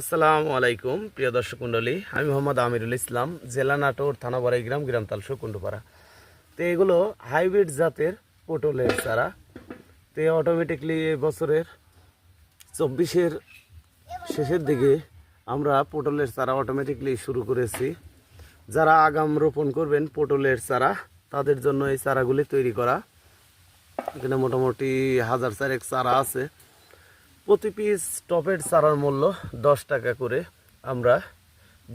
আসসালামু আলাইকুম, প্রিয় দর্শক মণ্ডলী। আমি মোহাম্মদ আমিরুল ইসলাম, জেলা নাটোর, থানা বাড়াইগ্রাম গ্রাম তালসো কুণ্ডুপাড়া তো এগুলো হাইব্রিড জাতের পটলের চারা। তো অটোমেটিকলি বছরের চব্বিশের শেষের দিকে আমরা পটলের চারা অটোমেটিকলি শুরু করেছি। যারা আগাম রোপণ করবেন পটলের চারা, তাদের জন্য এই চারাগুলি তৈরি করা। এখানে মোটামুটি হাজার চারেক চারা আছে। প্রতি পিস টপের চারার মূল্য দশ টাকা করে আমরা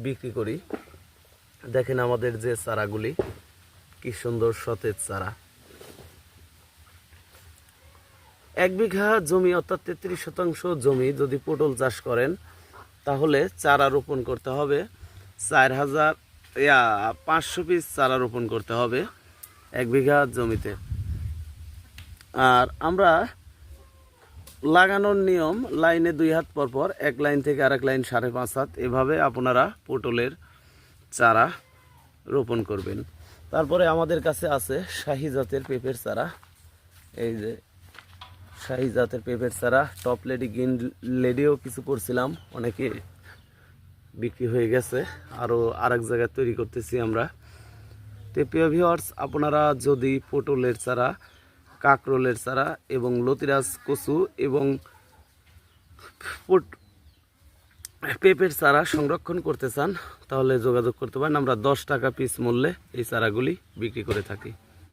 বিক্রি করি। দেখেন আমাদের যে চারাগুলি, কি সুন্দর সতেজ চারা। এক বিঘা জমি, অর্থাৎ তেত্রিশ শতাংশ জমি যদি পটল চাষ করেন, তাহলে চারা রোপণ করতে হবে চার হাজার, ইয়া, পাঁচশো পিস চারা রোপণ করতে হবে এক বিঘা জমিতে। আর আমরা লাগানোর নিয়ম, লাইনে দুই হাত পর পর, এক লাইন থেকে আরেক লাইন সাড়ে পাঁচ হাত, এভাবে আপনারা পটলের চারা রোপণ করবেন। তারপরে আমাদের কাছে আছে শাহি জাতের পেঁপের চারা। এই যে শাহি জাতের পেঁপের চারা টপ লেডি গ্রিন লেডিও কিছু করছিলাম, অনেকে বিক্রি হয়ে গেছে। আরও আরেক জায়গায় তৈরি করতেছি আমরা। তো প্রিয় ভিওয়ার্স আপনারা যদি পটলের চারা কাকরোলের চারা এবং লতিরাজ কচু এবং পেঁপের চারা সংরক্ষণ করতে চান, তাহলে যোগাযোগ করতে পারেন। আমরা দশ টাকা পিস মূল্যে এই চারাগুলি বিক্রি করে থাকি।